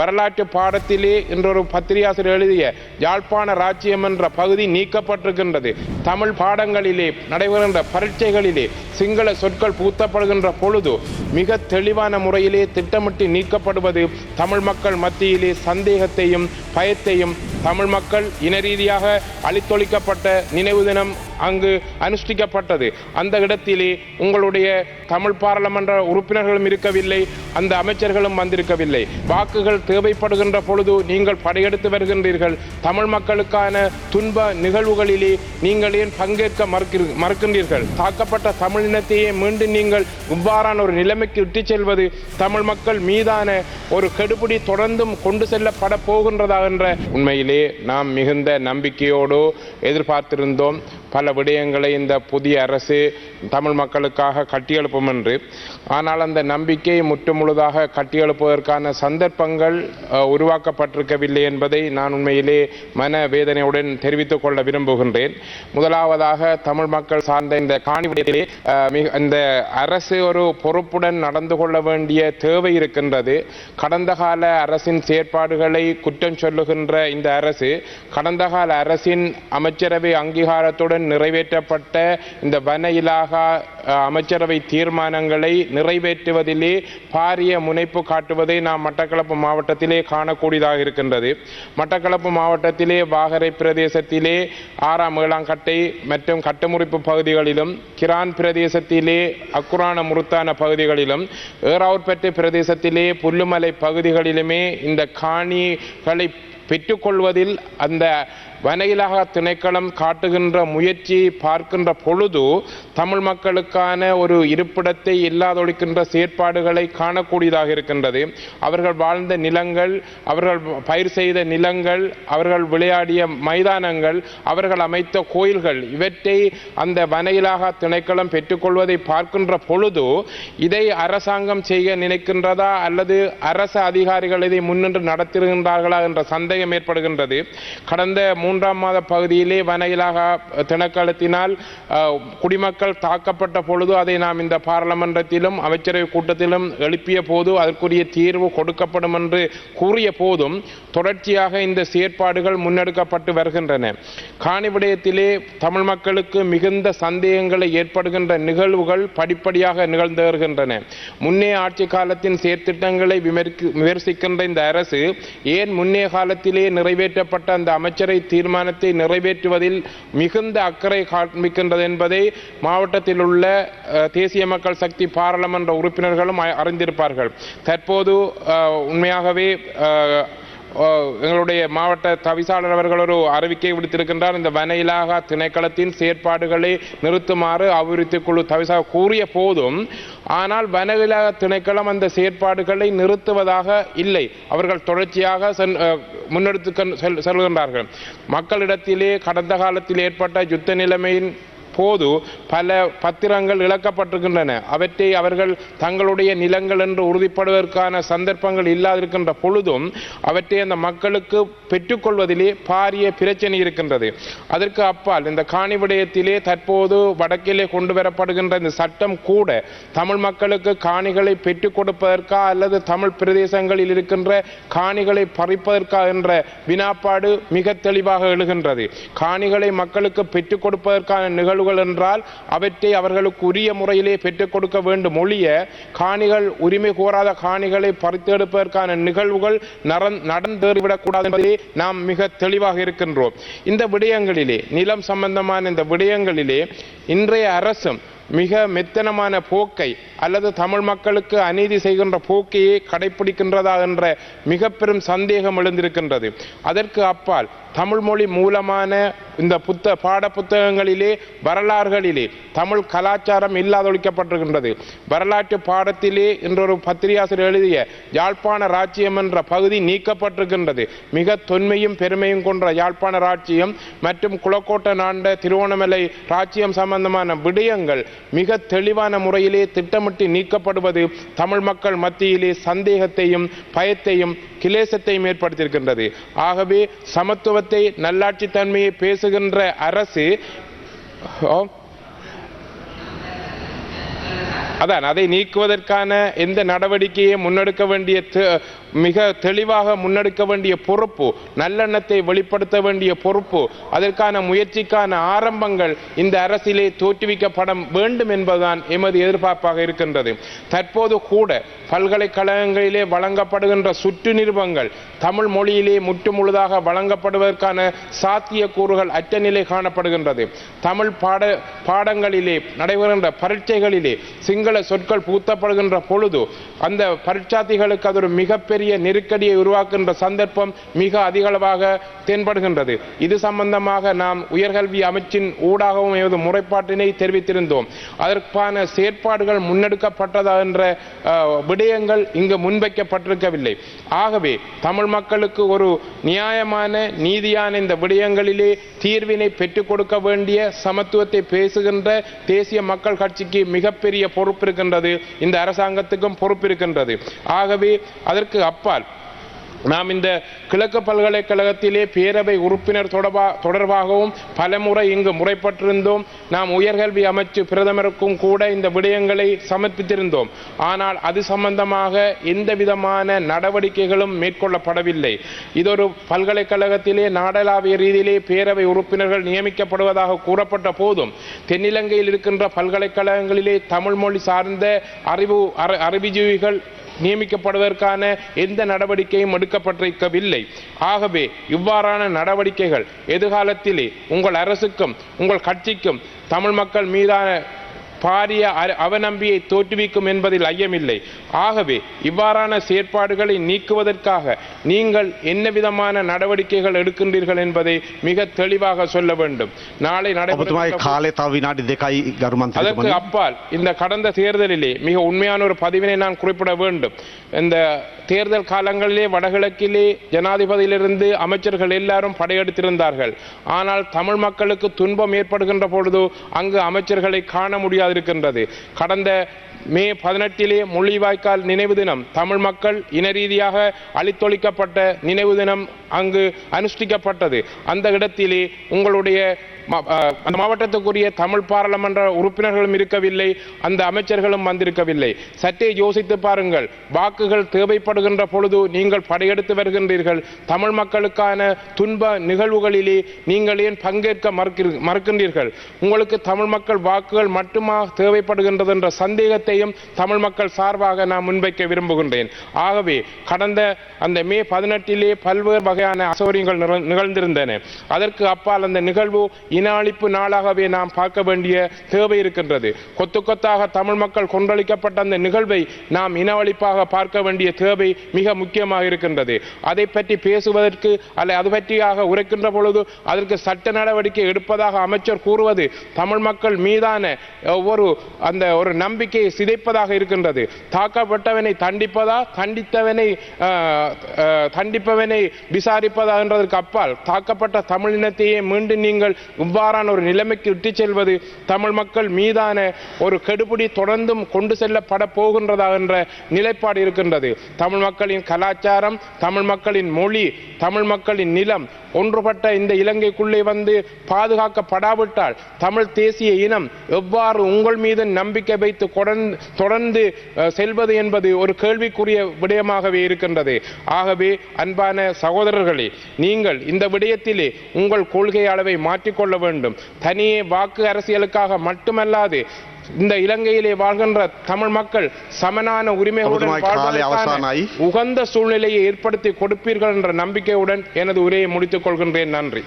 வரலாற்று பாடத்திலே என்றொரு பத்திரிகாசிரியர் எழுதிய யாழ்ப்பாண ராஜ்யம் என்ற பகுதி நீக்கப்பட்டிருக்கின்றது. தமிழ் பாடங்களிலே நடைபெறுகின்ற பரீட்சைகளிலே சிங்கள சொற்கள் பூத்தப்படுகின்ற பொழுது மிக தெளிவான முறையிலே திட்டமிட்டு நீக்கப்படுவது தமிழ் மக்கள் மத்தியிலே சந்தேகத்தையும் பயத்தையும் தமிழ் மக்கள் இன ரீதியாக அழித்தொழிக்கப்பட்ட நினைவு தினம் அங்கு அனுஷ்டிக்கப்பட்டது. அந்த இடத்திலே உங்களுடைய தமிழ் பாராளுமன்ற உறுப்பினர்களும் இருக்கவில்லை அந்த அமைச்சர்களும் வந்திருக்கவில்லை. வாக்குகள் தேவைப்படுகின்ற பொழுது நீங்கள் படையெடுத்து வருகின்றீர்கள். தமிழ் மக்களுக்கான துன்ப நிகழ்வுகளிலே நீங்கள் ஏன் பங்கேற்க மறுக்கிற மறுக்கின்றீர்கள்? தாக்கப்பட்ட தமிழ் இனத்தையே மீண்டும் நீங்கள் இவ்வாறான ஒரு நிலைமைக்கு இட்டுச் செல்வது தமிழ் மக்கள் மீதான ஒரு கெடுபிடி தொடர்ந்தும் கொண்டு செல்லப்பட போகின்றதா என்ற உண்மையிலே நாம் மிகுந்த நம்பிக்கையோடு எதிர்பார்த்திருந்தோம். பல விடயங்களை இந்த புதிய அரசு தமிழ் மக்களுக்காக கட்டியெழுப்பும் என்று. ஆனால் அந்த நம்பிக்கை முற்றுமுழுதாக கட்டியெழுப்புவதற்கான சந்தர்ப்பங்கள் உருவாக்கப்பட்டிருக்கவில்லை என்பதை நான் உண்மையிலே மன வேதனையுடன் தெரிவித்துக் கொள்ள விரும்புகின்றேன். முதலாவதாக தமிழ் மக்கள் சார்ந்த இந்த காணிவிடத்திலே இந்த அரசு ஒரு பொறுப்புடன் நடந்து கொள்ள வேண்டிய தேவை இருக்கின்றது. கடந்த கால அரசின் செயற்பாடுகளை குற்றம் சொல்லுகின்ற இந்த அரசு கடந்த கால அரசின் அமைச்சரவை அங்கீகாரத்துடன் நிறைவேற்றப்பட்ட இந்த வன இலாகா அமைச்சரவை தீர்மானங்களை நிறைவேற்றுவதிலே பாரிய முனைப்பு காட்டுவதை நாம் மட்டக்களப்பு மாவட்டத்திலே காணக்கூடியதாக இருக்கின்றது. மட்டக்களப்பு மாவட்டத்திலே வாகரை பிரதேசத்திலே ஆறாம் ஏழாம் கட்டை மற்றும் கட்டுமுறிப்பு பகுதிகளிலும் கிரான் பிரதேசத்திலே அக்குரான முருத்தான பகுதிகளிலும் ஏறாவூர்பேட்டை பிரதேசத்திலே புல்லுமலை பகுதிகளிலுமே இந்த காணிகளை பெற்றுக்கொள்வதில் அந்த வனயிலாக திணைக்களம் காட்டுகின்ற முயற்சியை பார்க்கின்ற பொழுது தமிழ் மக்களுக்கான ஒரு இருப்பிடத்தை இல்லாதொழிக்கின்ற செயற்பாடுகளை காணக்கூடியதாக இருக்கின்றது. அவர்கள் வாழ்ந்த நிலங்கள் அவர்கள் பயிர் செய்த நிலங்கள் அவர்கள் விளையாடிய மைதானங்கள் அவர்கள் அமைத்த கோயில்கள் இவற்றை அந்த வனையிலாக திணைக்களம் பெற்றுக்கொள்வதை பார்க்கின்ற பொழுது இதை அரசாங்கம் செய்ய நினைக்கின்றதா அல்லது அரசு அதிகாரிகள் இதை முன்னின்று நடத்துகின்றார்களா என்ற சந்தேகம் ஏற்படுகின்றது. கடந்த மூன்றாம் மாத பகுதியிலே வன திணைக்களத்தினால் திணக்களத்தினால் குடிமக்கள் தாக்கப்பட்ட பொழுது அதை நாம் இந்த பாராளுமன்றத்திலும் அமைச்சரவை கூட்டத்திலும் எழுப்பிய போது அதற்குரிய தீர்வு கொடுக்கப்படும் என்று கூறிய போதும் தொடர்ச்சியாக இந்த செயற்பாடுகள் முன்னெடுக்கப்பட்டு வருகின்றன. காணி விடயத்திலே தமிழ் மக்களுக்கு மிகுந்த சந்தேகங்களை ஏற்படுகின்ற நிகழ்வுகள் படிப்படியாக நிகழ்ந்து வருகின்றன. முன்னே ஆட்சி காலத்தின் செயற்திட்டங்களை விமர்சிக்கின்ற இந்த அரசு ஏன் முன்னே காலத்திலே நிறைவேற்றப்பட்ட அந்த அமைச்சரை தீர்மானத்தை நிறைவேற்றுவதில் மிகுந்த அக்கறை காண்பிக்கின்றது என்பதை மாவட்டத்தில் உள்ள தேசிய மக்கள் சக்தி பாராளுமன்ற உறுப்பினர்களும் அறிந்திருப்பார்கள். தற்போது உண்மையாகவே எங்களுடைய மாவட்ட தவிசாளர் அவர்கள் ஒரு அறிவிக்கை விடுத்திருக்கின்றார். இந்த வன இலாகா திணைக்களத்தின் செயற்பாடுகளை நிறுத்துமாறு அபிவிருத்தி குழு தவிசா கூறிய போதும் ஆனால் வனவிலக திணைக்களம் அந்த செயற்பாடுகளை நிறுத்துவதாக இல்லை. அவர்கள் தொடர்ச்சியாக சென்- முன்னெடுத்து செல்- செல்கின்றார்கள். மக்களிடத்திலே கடந்த காலத்தில் ஏற்பட்ட யுத்த நிலைமையின் போது பல பத்திரங்கள் இழக்கப்பட்டிருக்கின்றன. அவற்றை அவர்கள் தங்களுடைய நிலங்கள் என்று உறுதிப்படுவதற்கான சந்தர்ப்பங்கள் இல்லாதிருக்கின்ற பொழுதும் அவற்றை அந்த மக்களுக்கு பெற்றுக்கொள்வதிலே பாரிய பிரச்சனை இருக்கின்றது. அதற்கு அப்பால் இந்த காணி விடயத்திலே தற்போது வடக்கிலே கொண்டு வரப்படுகின்ற இந்த சட்டம் கூட தமிழ் மக்களுக்கு காணிகளை பெற்றுக் கொடுப்பதற்கா அல்லது தமிழ் பிரதேசங்களில் இருக்கின்ற காணிகளை பறிப்பதற்கா என்ற வினாப்பாடு மிக தெளிவாக எழுகின்றது. காணிகளை மக்களுக்கு பெற்றுக் கொடுப்பதற்கான நிகழ்வுகள் என்றால் அவற்றை அவர்களுக்கு உரிய முறையிலே பெற்றுக் கொடுக்க வேண்டும். ஒழிய காணிகள் உரிமை கோராத காணிகளை பறித்தெடுப்பதற்கான நிகழ்வுகள் நடந்தேறிவிடக்கூடாது என்பதிலே நாம் மிக தெளிவாக இருக்கின்றோம். இந்த விடயங்களிலே நிலம் சம்பந்தமான இந்த விடயங்களிலே இன்றைய அரசும் மிக மெத்தனமான போக்கை அல்லது தமிழ் மக்களுக்கு அநீதி செய்கின்ற போக்கையே கடைபிடிக்கின்றதா என்ற மிக பெரும் சந்தேகம் எழுந்திருக்கின்றது. அதற்கு அப்பால் தமிழ் மொழி மூலமான இந்த புத்த பாட புத்தகங்களிலே வரலாறுகளிலே தமிழ் கலாச்சாரம் இல்லாதொழிக்கப்பட்டிருக்கின்றது. வரலாற்று பாடத்திலே என்றொரு பத்திரிகாசிரியர் எழுதிய யாழ்ப்பாண ராச்சியம் என்ற பகுதி நீக்கப்பட்டிருக்கின்றது. மிக தொன்மையும் பெருமையும் கொண்ட யாழ்ப்பாண ராச்சியம் மற்றும் குளக்கோட்டை நாண்ட திருவோணமலை ராச்சியம் சம்பந்தமான விடயங்கள் மிக தெளிவான முறையிலே திட்டமிட்டு நீக்கப்படுவது தமிழ் மக்கள் மத்தியிலே சந்தேகத்தையும் பயத்தையும் கிளேசத்தையும் ஏற்படுத்தியிருக்கின்றது. ஆகவே சமத்துவத்தை நல்லாட்சி தன்மையை பேசுகின்ற அரசு அதான் அதை நீக்குவதற்கான எந்த நடவடிக்கையை முன்னெடுக்க வேண்டிய மிக தெளிவாக முன்னெடுக்க வேண்டிய பொறுப்பு நல்லெண்ணத்தை வெளிப்படுத்த வேண்டிய பொறுப்பு அதற்கான முயற்சிக்கான ஆரம்பங்கள் இந்த அரசிலே தோற்றுவிக்கப்பட வேண்டும் என்பதுதான் எமது எதிர்பார்ப்பாக இருக்கின்றது. தற்போது கூட பல்கலைக்கழகங்களிலே வழங்கப்படுகின்ற சுற்று நிருபங்கள் தமிழ் மொழியிலே முற்று முழுதாக வழங்கப்படுவதற்கான சாத்தியக்கூறுகள் அற்ற நிலை காணப்படுகின்றது. தமிழ் பாட பாடங்களிலே நடைபெறுகின்ற பரீட்சைகளிலே சிங்கள சொற்கள் பூத்தப்படுகின்ற பொழுது அந்த பரீட்சார்த்திகளுக்கு அது ஒரு மிகப்பெரிய மிகப்பெரிய நெருக்கடியை உருவாக்குகின்ற சந்தர்ப்பம் மிக அதிகளவாக தென்படுகின்றது. இது சம்பந்தமாக நாம் உயர்கல்வி அமைச்சின் ஊடாகவும் எமது முறைப்பாட்டினை தெரிவித்திருந்தோம். அதற்கான செயற்பாடுகள் முன்னெடுக்கப்பட்டதா என்ற விடயங்கள் இங்கு முன்வைக்கப்பட்டிருக்கவில்லை. ஆகவே தமிழ் மக்களுக்கு ஒரு நியாயமான நீதியான இந்த விடயங்களிலே தீர்வினை பெற்றுக் கொடுக்க வேண்டிய சமத்துவத்தை பேசுகின்ற தேசிய மக்கள் கட்சிக்கு மிகப்பெரிய பொறுப்பு இருக்கின்றது. இந்த அரசாங்கத்துக்கும் பொறுப்பு இருக்கின்றது. ஆகவே அதற்கு அப்பால் நாம் இந்த கிழக்கு பல்கலைக்கழகத்திலே பேரவை உறுப்பினர் தொடர்பா தொடர்பாகவும் பலமுறை இங்கு முறைப்பட்டிருந்தோம். நாம் உயர்கல்வி அமைச்சு பிரதமருக்கும் கூட இந்த விடயங்களை சமர்ப்பித்திருந்தோம். ஆனால் அது சம்பந்தமாக எந்த விதமான நடவடிக்கைகளும் மேற்கொள்ளப்படவில்லை. இதொரு பல்கலைக்கழகத்திலே நாடளாவிய ரீதியிலே பேரவை உறுப்பினர்கள் நியமிக்கப்படுவதாக கூறப்பட்ட போதும் தென்னிலங்கையில் இருக்கின்ற பல்கலைக்கழகங்களிலே தமிழ் மொழி சார்ந்த அறிவு அறி- அறிவுஜீவிகள் நியமிக்கப்படுவதற்கான எந்த நடவடிக்கையும் எடுக்கப்பட்டிருக்கவில்லை. ஆகவே இவ்வாறான நடவடிக்கைகள் எதிர்காலத்திலே உங்கள் அரசுக்கும் உங்கள் கட்சிக்கும் தமிழ் மக்கள் மீதான பாரிய அவநம்பியை தோற்றுவிக்கும் என்பதில் ஐயமில்லை. ஆகவே இவ்வாறான செயற்பாடுகளை நீக்குவதற்காக நீங்கள் என்ன விதமான நடவடிக்கைகள் எடுக்கின்றீர்கள் என்பதை மிக தெளிவாக சொல்ல வேண்டும். நாளை அதற்கு அப்பால் இந்த கடந்த தேர்தலிலே மிக உண்மையான ஒரு பதிவினை நான் குறிப்பிட வேண்டும். இந்த தேர்தல் காலங்களிலே வடகிழக்கிலே ஜனாதிபதியிலிருந்து அமைச்சர்கள் எல்லாரும் படையெடுத்திருந்தார்கள். ஆனால் தமிழ் மக்களுக்கு துன்பம் ஏற்படுகின்ற பொழுது அங்கு அமைச்சர்களை காண முடியாது. இருக்கின்றது. கடந்த மே பதினெட்டிலே முள்ளிவாய்க்கால் நினைவு தினம் தமிழ் மக்கள் இன ரீதியாக அழித்தொழிக்கப்பட்ட நினைவு தினம் அங்கு அனுஷ்டிக்கப்பட்டது. அந்த இடத்திலே உங்களுடைய அந்த மாவட்டத்துக்குரிய தமிழ் பாராளுமன்ற உறுப்பினர்களும் இருக்கவில்லை அந்த அமைச்சர்களும் வந்திருக்கவில்லை. சற்றே யோசித்து பாருங்கள் வாக்குகள் தேவைப்படுகின்ற பொழுது நீங்கள் படையெடுத்து வருகின்றீர்கள். தமிழ் மக்களுக்கான துன்ப நிகழ்வுகளிலே நீங்கள் ஏன் பங்கேற்க மறுக்கின்றீர்கள்? உங்களுக்கு தமிழ் மக்கள் வாக்குகள் மட்டுமா தேவைப்படுகின்றது என்ற சந்தேகத்தையும் தமிழ் மக்கள் சார்பாக நான் முன்வைக்க விரும்புகின்றேன். ஆகவே கடந்த அந்த மே பதினெட்டிலே பல்வேறு வகையான அசௌரியங்கள் நிகழ்ந்திருந்தன. அதற்கு அப்பால் அந்த நிகழ்வு இன அழிப்பு நாளாகவே நாம் பார்க்க வேண்டிய தேவை இருக்கின்றது. கொத்து கொத்தாக தமிழ் மக்கள் கொன்றளிக்கப்பட்ட அந்த நிகழ்வை நாம் இன அழிப்பாக பார்க்க வேண்டிய தேவை மிக முக்கியமாக இருக்கின்றது. அதை பற்றி பேசுவதற்கு அல்ல அது பற்றியாக உரைக்கின்ற பொழுது அதற்கு சட்ட நடவடிக்கை எடுப்பதாக அமைச்சர் கூறுவது தமிழ் மக்கள் மீதான ஒவ்வொரு அந்த ஒரு நம்பிக்கையை சிதைப்பதாக இருக்கின்றது. தாக்கப்பட்டவனை தண்டிப்பதா தண்டித்தவனை தண்டிப்பவனை விசாரிப்பதா என்றதற்கு அப்பால் தாக்கப்பட்ட தமிழினத்தையே மீண்டும் நீங்கள் இவ்வாறான ஒரு நிலைமைக்கு இட்டு செல்வது தமிழ் மக்கள் மீதான ஒரு கெடுபிடி தொடர்ந்தும் கொண்டு செல்லப்பட போகின்றதா என்ற நிலைப்பாடு இருக்கின்றது. தமிழ் மக்களின் கலாச்சாரம் தமிழ் மக்களின் மொழி தமிழ் மக்களின் நிலம் ஒன்றுபட்ட இந்த இலங்கைக்குள்ளே வந்து பாதுகாக்கப்படாவிட்டால் தமிழ் தேசிய இனம் எவ்வாறு உங்கள் மீது நம்பிக்கை வைத்து தொடர்ந்து செல்வது என்பது ஒரு கேள்விக்குரிய விடயமாகவே இருக்கின்றது. ஆகவே அன்பான சகோதரர்களே நீங்கள் இந்த விடயத்திலே உங்கள் கொள்கை அளவை மாற்றிக்கொள்ள வேண்டும். தனியே வாக்கு அரசியலுக்காக மட்டுமல்லாது இந்த இலங்கையிலே வாழ்கின்ற தமிழ் மக்கள் சமனான உரிமைகளுடன். உகந்த சூழ்நிலையை ஏற்படுத்தி கொடுப்பீர்கள் என்ற நம்பிக்கையுடன் எனது உரையை முடித்துக் கொள்கின்றேன். நன்றி.